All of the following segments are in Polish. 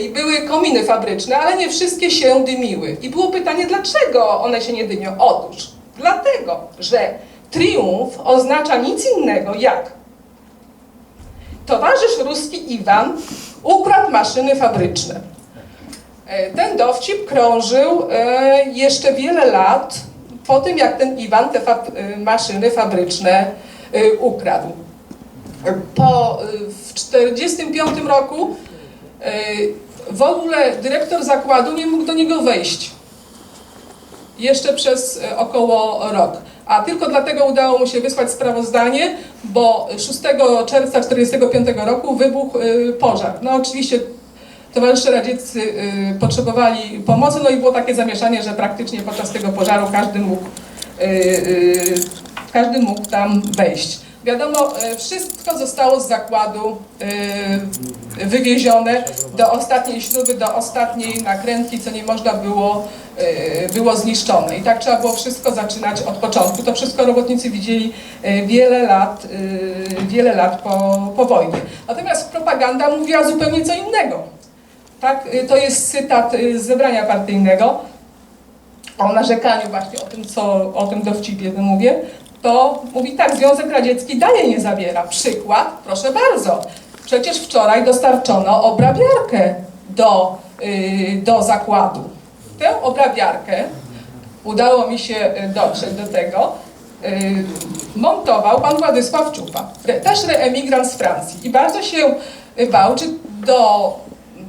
i były kominy fabryczne, ale nie wszystkie się dymiły. I było pytanie, dlaczego one się nie dymią? Otóż dlatego, że triumf oznacza nic innego jak towarzysz ruski Iwan ukradł maszyny fabryczne. E, Ten dowcip krążył e, jeszcze wiele lat po tym, jak ten Iwan te fab e, maszyny fabryczne ukradł. Po, w 1945 roku w ogóle dyrektor zakładu nie mógł do niego wejść. Jeszcze przez e, około rok. A tylko dlatego udało mu się wysłać sprawozdanie, bo 6 czerwca 1945 roku wybuchł e, pożar. No oczywiście towarzysze radzieccy y, potrzebowali pomocy, no i było takie zamieszanie, że praktycznie podczas tego pożaru każdy mógł, każdy mógł tam wejść. Wiadomo, y, wszystko zostało z zakładu y, wywiezione do ostatniej śruby, do ostatniej nakrętki, co nie można było, y, było zniszczone. I tak trzeba było wszystko zaczynać od początku. To wszystko robotnicy widzieli wiele lat, wiele lat po, po wojnie. Natomiast propaganda mówiła zupełnie co innego. Tak, to jest cytat z zebrania partyjnego o narzekaniu właśnie o tym, co o tym dowcipie mówię. To mówi tak, Związek Radziecki dalej nie zabiera. Przykład, proszę bardzo. Przecież wczoraj dostarczono obrabiarkę do, y, do zakładu. Tę obrabiarkę udało mi się y, dotrzeć do tego, y, montował pan Władysław Czupa, też reemigrant z Francji. I bardzo się bał, czy do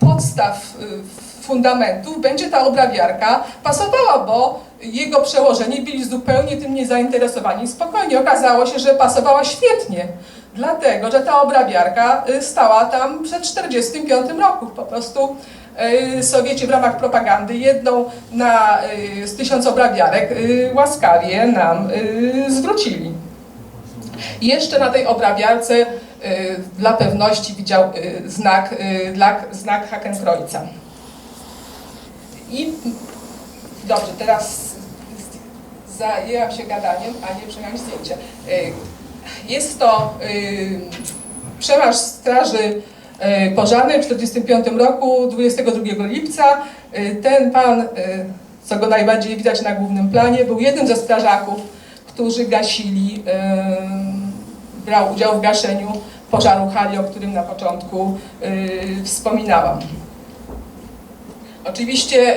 podstaw y, fundamentów będzie ta obrabiarka pasowała, bo jego przełożeni byli zupełnie tym niezainteresowani. Spokojnie okazało się, że pasowała świetnie, dlatego że ta obrabiarka y, stała tam przed 1945 roku. Po prostu y, Sowieci w ramach propagandy jedną na, y, z tysiąc obrabiarek łaskawie nam zwrócili. Jeszcze na tej obrabiarce dla pewności widział znak, dla, znak Hakenkreuza. I dobrze, teraz zajęłam się gadaniem, a nie przemiałam zdjęcia. Y, Jest to y, przemarsz Straży y, Pożarnej w 1945 roku, 22 lipca. Ten pan, co go najbardziej widać na głównym planie, był jednym ze strażaków, którzy gasili, brał udział w gaszeniu pożaru hali, o którym na początku wspominałam. Oczywiście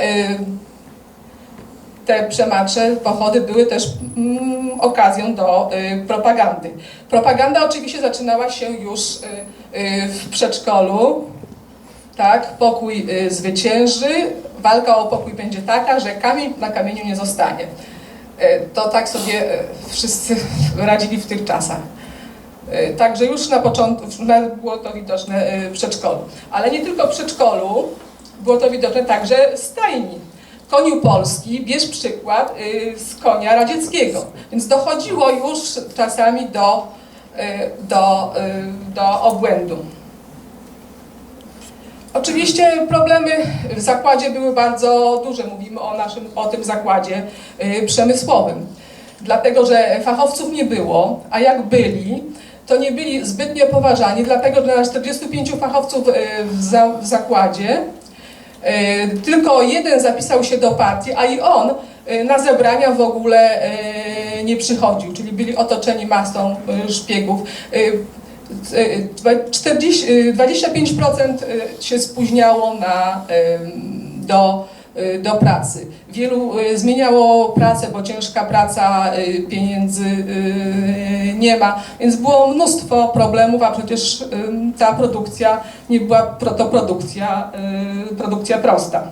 te przemarsze, pochody były też mm, okazją do y, propagandy. Propaganda oczywiście zaczynała się już y, y, w przedszkolu. Tak, pokój y, zwycięży, walka o pokój będzie taka, że kamień na kamieniu nie zostanie. Y, To tak sobie y, wszyscy radzili w tych czasach. Y, Także już na początku było to widoczne y, w przedszkolu. Ale nie tylko w przedszkolu, było to widoczne także w stajni. Koniu polski, bierz przykład y, z konia radzieckiego. Więc dochodziło już czasami do, y, do, y, do obłędu. Oczywiście problemy w zakładzie były bardzo duże. Mówimy o, naszym, o tym zakładzie przemysłowym. Dlatego, że fachowców nie było, a jak byli, to nie byli zbytnio poważani, dlatego że na 45 fachowców w, za, w zakładzie tylko jeden zapisał się do partii, a i on y, na zebrania w ogóle y, nie przychodził, czyli byli otoczeni masą szpiegów. Y, y, dwa- 40, y, 25% y, się spóźniało na, do, do pracy. Wielu y, zmieniało pracę, bo ciężka praca, y, pieniędzy y, nie ma, więc było mnóstwo problemów, a przecież y, ta produkcja nie była to produkcja, y, produkcja prosta.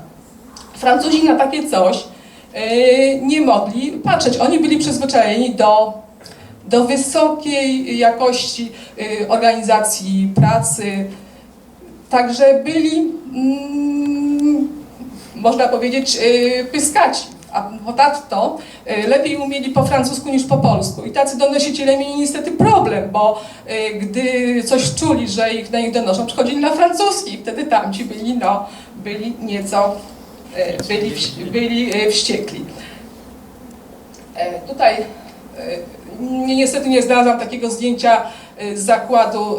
Francuzi na takie coś y, nie mogli patrzeć. Oni byli przyzwyczajeni do, do wysokiej jakości y, organizacji pracy, także byli, mm, można powiedzieć, y, pyskaci. A ponadto y, lepiej umieli po francusku niż po polsku. I tacy donosiciele mieli niestety problem, bo y, gdy coś czuli, że ich na nich donoszą, przychodzili na francuski i wtedy tamci byli, no, byli nieco, byli, byli wściekli. E, Tutaj ni- niestety nie znalazłam takiego zdjęcia z zakładu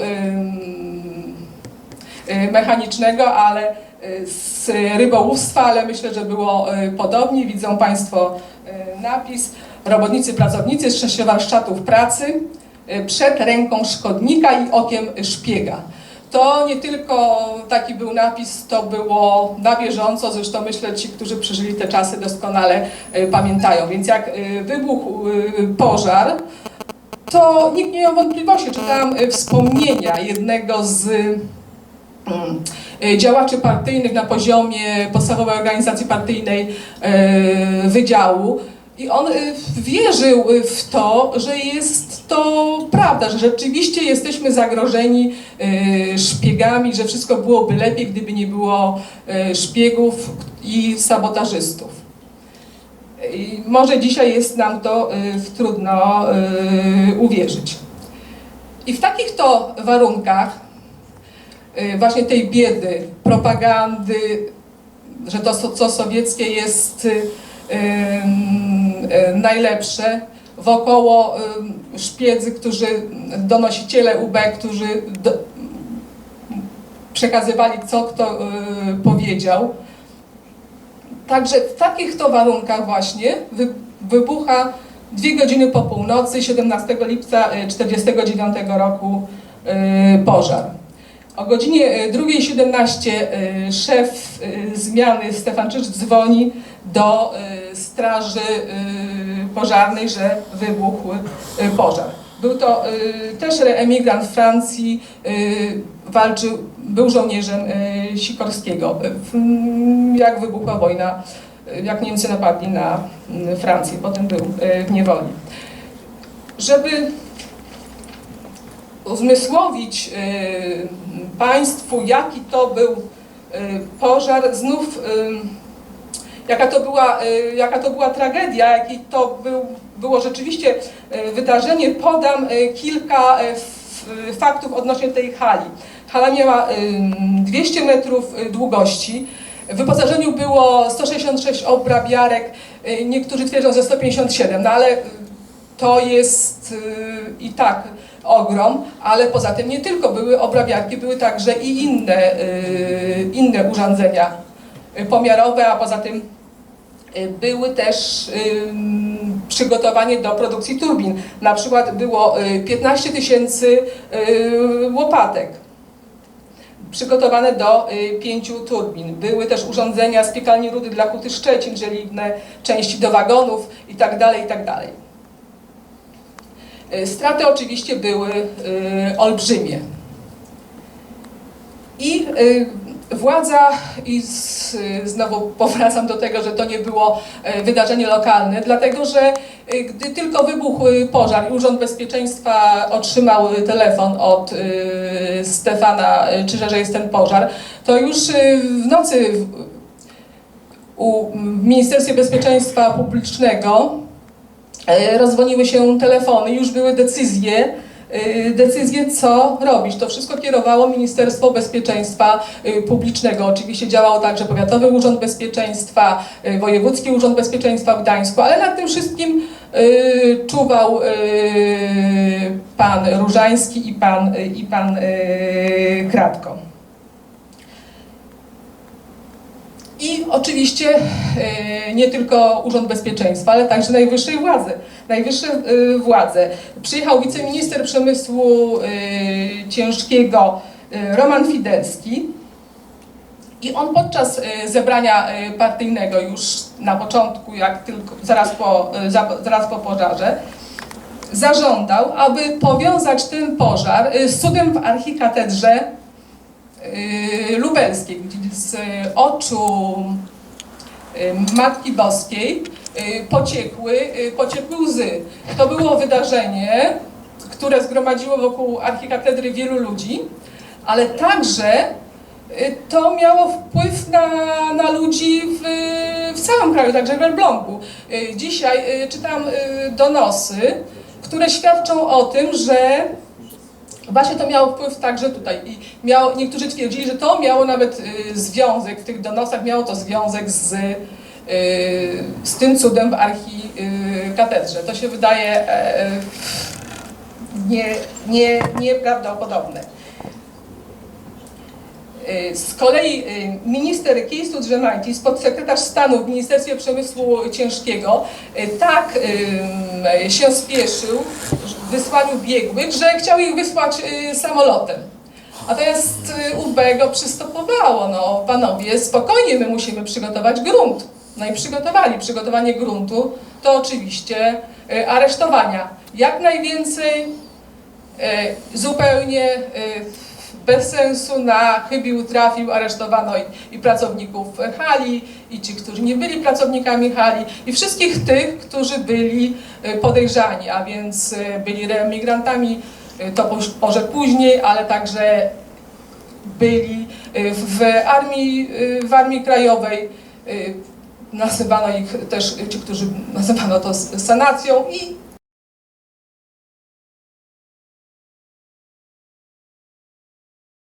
mechanicznego, ale z rybołówstwa, ale myślę, że było y, podobnie. Widzą Państwo y, napis Robotnicy, pracownicy z sześciu warsztatów pracy y, przed ręką szkodnika i okiem szpiega. To nie tylko taki był napis, to było na bieżąco, zresztą myślę ci, którzy przeżyli te czasy doskonale pamiętają. Więc jak wybuchł pożar, to nikt nie miał wątpliwości. Czytałam wspomnienia jednego z mm, działaczy partyjnych na poziomie podstawowej organizacji partyjnej y, wydziału. I on y, wierzył w to, że jest to prawda, że rzeczywiście jesteśmy zagrożeni szpiegami, że wszystko byłoby lepiej, gdyby nie było szpiegów i sabotażystów. I może dzisiaj jest nam to trudno uwierzyć. I w takich to warunkach, właśnie tej biedy, propagandy, że to co sowieckie jest y, y, y, najlepsze, wokoło y, szpiedzy, którzy, donosiciele UB, którzy do, przekazywali, co kto y, powiedział. Także w takich to warunkach właśnie wy, wybucha dwie godziny po północy 17 lipca 1949 roku y, pożar. O godzinie y, 2.17 y, szef y, zmiany Stefan Czycz dzwoni do straży pożarnej, że wybuchł pożar. Był to też emigrant Francji, y, walczył, był żołnierzem Sikorskiego. W- Jak wybuchła wojna, jak Niemcy napadli na Francję, potem był w niewoli. Żeby uzmysłowić y, Państwu, jaki to był y, pożar, znów y, jaka to była, jaka to była tragedia, jaki to był, było rzeczywiście wydarzenie, podam kilka faktów odnośnie tej hali. Hala miała y, 200 metrów długości. W wyposażeniu było 166 obrabiarek, niektórzy twierdzą, że 157, no ale to jest i tak ogrom, ale poza tym nie tylko były obrabiarki, były także i inne, y, inne urządzenia y, pomiarowe, a poza tym y, były też przygotowanie do produkcji turbin. Na przykład było y, 15 tysięcy łopatek przygotowane do pięciu turbin. Były też urządzenia z piekarni rudy dla huty Szczecin, żeliwne części do wagonów itd. itd. Y, Straty oczywiście były y, olbrzymie. I y, władza, i znowu powracam do tego, że to nie było wydarzenie lokalne, dlatego że gdy tylko wybuchł pożar Urząd Bezpieczeństwa otrzymał telefon od Stefana Czyża, że jest ten pożar, to już w nocy w Ministerstwie Bezpieczeństwa Publicznego E, rozdzwoniły się telefony, już były decyzje, e, decyzje co robić. To wszystko kierowało Ministerstwo Bezpieczeństwa e, Publicznego. Oczywiście działał także Powiatowy Urząd Bezpieczeństwa, Wojewódzki Urząd Bezpieczeństwa w Gdańsku, ale nad tym wszystkim czuwał pan Różański i pan, i pan Kratko. I oczywiście e, nie tylko Urząd Bezpieczeństwa, ale także najwyższej władzy. Najwyższe e, władze. Przyjechał wiceminister przemysłu e, ciężkiego Roman Fidelski i on podczas zebrania partyjnego już na początku, jak tylko zaraz po, za- zaraz po pożarze, zażądał, aby powiązać ten pożar z cudem w archikatedrze lubelskiej, z oczu Matki Boskiej pociekły, pociekły łzy. To było wydarzenie, które zgromadziło wokół archikatedry wielu ludzi, ale także to miało wpływ na, na ludzi w, w całym kraju, także w Elblągu. Dzisiaj czytam donosy, które świadczą o tym, że Właśnie to miało wpływ także tutaj. I miało, niektórzy twierdzili, że to miało nawet y, związek, w tych donosach miało to związek z, y, z tym cudem w archikatedrze. To się wydaje e, nie, nie, nieprawdopodobne. Y, Z kolei y, minister Kijstu Drzemaitis, podsekretarz stanu w Ministerstwie Przemysłu Ciężkiego, y, tak się spieszył wysłaniu biegłych, że chciał ich wysłać y, samolotem. Natomiast y, UB go przystopowało, no panowie, spokojnie, my musimy przygotować grunt. No i przygotowali. Przygotowanie gruntu to oczywiście y, aresztowania. Jak najwięcej y, zupełnie bez sensu na chybił trafił, aresztowano i, i pracowników hali, i ci, którzy nie byli pracownikami hali, i wszystkich tych, którzy byli y, podejrzani, a więc y, byli reemigrantami, y, to może później, ale także byli w armii, w armii krajowej. Nazywano ich też, ci, którzy nazywano to sanacją i